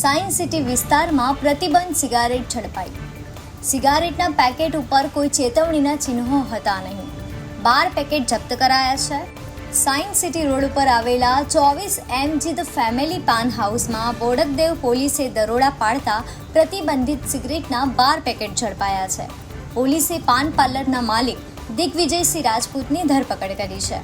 Science city વિસ્તારમાં પ્રતિબંધ cigarette ઝડપાઈ. સિગારેટના પેકેટ ઉપર કોઈ ચેતવણીના ચિહ્નો હતા નહીં. બાર પેકેટ જપ્ત કરાયા છે. સાયન્સ સિટી રોડ ઉપર આવેલા ચોવીસ એમજી ધ ફેમિલી પાન હાઉસમાં બોડકદેવ પોલીસે દરોડા પાડતા પ્રતિબંધિત સિગરેટના બાર પેકેટ ઝડપાયા છે. પોલીસે પાન પાર્લરના માલિક દિગ્વિજયસિંહ રાજપૂતની ધરપકડ કરી છે.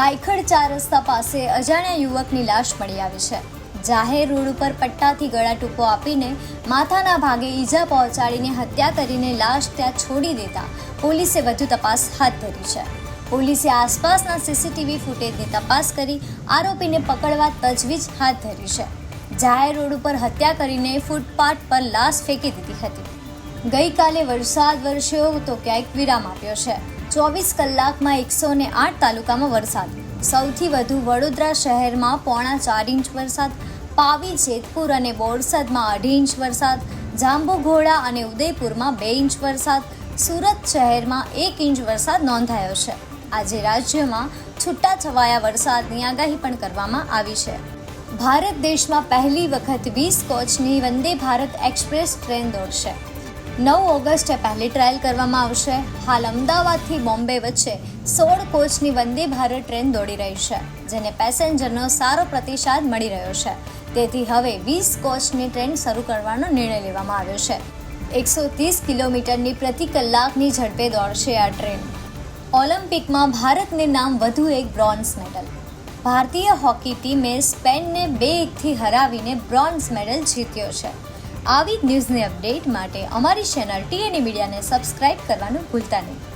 રાયખડ ચાર રસ્તા પાસે અજાણ્યા યુવકની લાશ મળી આવી છે. જાહેર રોડ ઉપર પટ્ટાથી ગળા ટૂંકો આપીને માથાના ભાગે ઈજા પહોંચાડીને હત્યા કરીને લાશ ત્યાં છોડી દેતા પોલીસે વધુ તપાસ હાથ ધરી છે. પોલીસે આસપાસના સીસીટીવી ફૂટેજની તપાસ કરી આરોપીને પકડવા તજવીજ હાથ ધરી છે. જાહેર રોડ ઉપર હત્યા કરીને ફૂટપાથ પર લાશ ફેંકી દીધી હતી. ગઈકાલે વરસાદ વરસ્યો તો ક્યાંક વિરામ આપ્યો છે. ચોવીસ કલાકમાં એકસો ને આઠ તાલુકામાં વરસાદ. સૌથી વધુ વડોદરા શહેરમાં પોણા ચાર ઇંચ વરસાદ પાવી, જેતપુર અને બોરસદમાં અઢી ઇંચ વરસાદ, જાંબુઘોડા અને ઉદયપુરમાં બે ઇંચ વરસાદ, સુરત શહેરમાં એક ઇંચ વરસાદ નોંધાયો છે. આજે રાજ્યમાં છૂટાછવાયા વરસાદની આગાહી પણ કરવામાં આવી છે. ભારત દેશમાં પહેલી વખત વીસ કોચની વંદે ભારત એક્સપ્રેસ ટ્રેન દોડશે. નવ ઓગસ્ટે પહેલી ટ્રાયલ કરવામાં આવશે. હાલ અમદાવાદથી બોમ્બે વચ્ચે સોળ કોચની વંદે ભારત ટ્રેન દોડી રહી છે, જેને પેસેન્જરનો સારો પ્રતિસાદ મળી રહ્યો છે. તેથી હવે વીસ કોચની ટ્રેન શરૂ કરવાનો નિર્ણય લેવામાં આવ્યો છે. એકસો ત્રીસ કિલોમીટરની પ્રતિ કલાકની ઝડપે દોડશે આ ટ્રેન ઓલિમ્પિકમાં ભારતને નામ વધુ એક બ્રોન્ઝ મેડલ ભારતીય હોકી ટીમે સ્પેનને બે એકથી હરાવીને બ્રોન્ઝ મેડલ જીત્યો છે. આવી જ ન્યૂઝની અપડેટ માટે અમારી ચેનલ ટીએનએ મીડિયાને સબસ્ક્રાઇબ કરવાનું ભૂલતા નહીં.